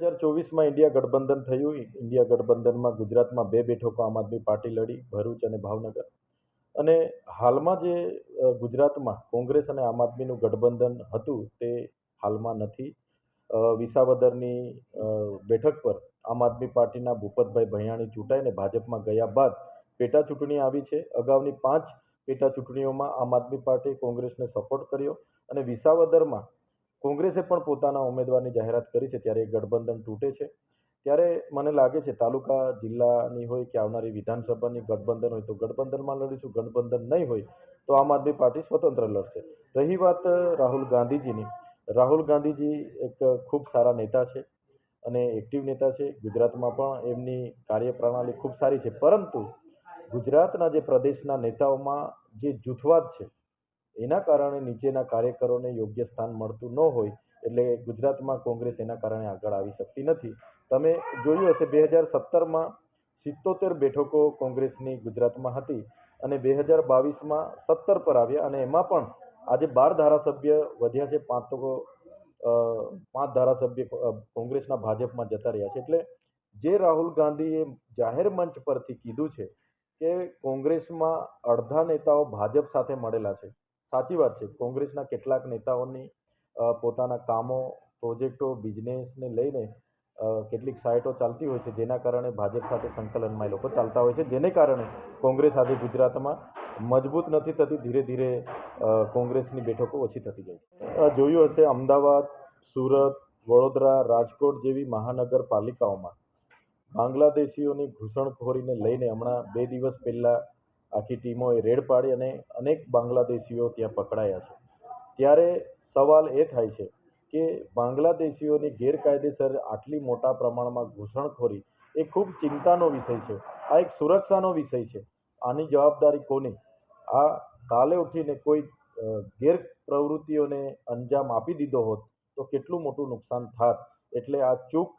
હજાર ચોવીસમાં ઇન્ડિયા ગઠબંધન થયું. ઇન્ડિયા ગઠબંધનમાં ગુજરાતમાં બે બેઠકો આમ આદમી પાર્ટી લડી, ભરૂચ અને ભાવનગર. અને હાલમાં જે ગુજરાતમાં કોંગ્રેસ અને આમ આદમીનું ગઠબંધન હતું તે હાલમાં નથી. વિસાવદરની બેઠક પર આમ આદમી પાર્ટીના ભૂપતભાઈ ભૈયાણી ચૂંટાઈને ભાજપમાં ગયા બાદ પેટા ચૂંટણી આવી છે. અગાઉની પાંચ પેટા ચૂંટણીઓમાં આમ આદમી પાર્ટીએ કોંગ્રેસને સપોર્ટ કર્યો અને વિસાવદરમાં કોંગ્રેસે પણ પોતાના ઉમેદવારની જાહેરાત કરી છે, ત્યારે ગઠબંધન તૂટે છે. ત્યારે મને લાગે છે, તાલુકા જિલ્લાની હોય કે આવનારી વિધાનસભાની ગઠબંધન હોય, તો ગઠબંધનમાં લડીશું, ગઠબંધન નહીં હોય, તો આમ આદમી પાર્ટી સ્વતંત્ર લડશે. રહી વાત રાહુલ ગાંધીજીની. રાહુલ ગાંધીજી એક ખૂબ સારા નેતા છે અને એક્ટિવ નેતા છે. ગુજરાતમાં પણ એમની કાર્યપ્રણાલી ખૂબ સારી છે. પરંતુ ગુજરાતના જે પ્રદેશના નેતાઓમાં જે જૂથવાદ છે એના કારણે નીચેના કાર્યકરોને યોગ્ય સ્થાન મળતું ન હોય, એટલે ગુજરાતમાં કોંગ્રેસ એના કારણે આગળ આવી શકતી નથી. તમે જોયું હશે, બે હજાર સત્તરમાં સિત્તોતેર બેઠકો કોંગ્રેસની ગુજરાતમાં હતી અને બે હજાર બાવીસમાં સત્તર પર આવ્યા અને એમાં પણ આજે બાર ધારાસભ્ય વધ્યા છે, પાંચ તો પાંચ ધારાસભ્ય કોંગ્રેસના ભાજપમાં જતા રહ્યા છે. એટલે જે રાહુલ ગાંધીએ જાહેર મંચ પરથી કીધું છે કે કોંગ્રેસમાં અડધા નેતાઓ ભાજપ સાથે મળેલા છે સાચી વાત છે. કોંગ્રેસના કેટલાક નેતાઓની પોતાના કામો, પ્રોજેક્ટો, બિઝનેસને લઈને કેટલીક સાઇટો ચાલતી હોય છે. જેના કારણે ભાજપ સાથે સંકલનમાં એ લોકો ચાલતા હોય છે. જેને કારણે કોંગ્રેસ આજે ગુજરાતમાં મજબૂત નથી થતી. ધીરે ધીરે કોંગ્રેસની બેઠકો ઓછી થતી જાય છે. જોયું હશે અમદાવાદ, સુરત, વડોદરા, રાજકોટ જેવી મહાનગરપાલિકાઓમાં બાંગ્લાદેશીઓની ઘૂસણખોરીને લઈને હમણાં બે દિવસ પહેલાં આખી ટીમોએ રેડ પાડી અને અનેક બાંગ્લાદેશીઓ ત્યાં પકડાયા છે. ત્યારે સવાલ એ થાય છે કે બાંગ્લાદેશીઓની ગેરકાયદેસર આટલી મોટા પ્રમાણમાં ઘૂસણખોરી એ ખૂબ ચિંતાનો વિષય છે. આ એક સુરક્ષાનો વિષય છે. આની જવાબદારી કોની? આ કાલે ઉઠીને કોઈ ગેર પ્રવૃત્તિઓને અંજામ આપી દીધો હોત તો કેટલું મોટું નુકસાન થાત? એટલે આ ચૂક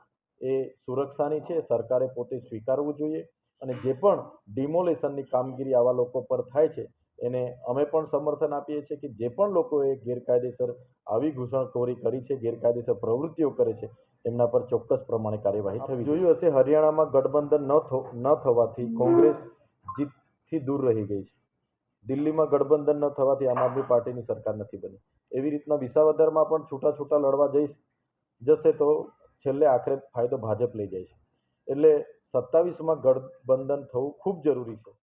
એ સુરક્ષાની છે. સરકારે પોતે સ્વીકારવું જોઈએ. અને જે પણ ડિમોલેશનની કામગીરી આવા લોકો પર થાય છે એને અમે પણ સમર્થન આપીએ છીએ કે જે પણ લોકોએ ગેરકાયદેસર આવી ઘૂસણખોરી કરી છે ગેરકાયદેસર પ્રવૃત્તિઓ કરે છે એમના પર ચોક્કસ પ્રમાણે કાર્યવાહી થવી જોયું હશે હરિયાણામાં ગઠબંધન ન થો ન થવાથી કોંગ્રેસ જીતથી દૂર રહી ગઈ છે. દિલ્હીમાં ગઠબંધન ન થવાથી આમ આદમી પાર્ટીની સરકાર નથી બની. એવી રીતના વિસાવદરમાં પણ છૂટા છૂટા લડવા જઈશ જશે તો છેલ્લે આખરે ફાયદો ભાજપ લઈ જાય છે. એટલે સત્તાવીસમાં ગઠબંધન થવું ખૂબ જરૂરી છે.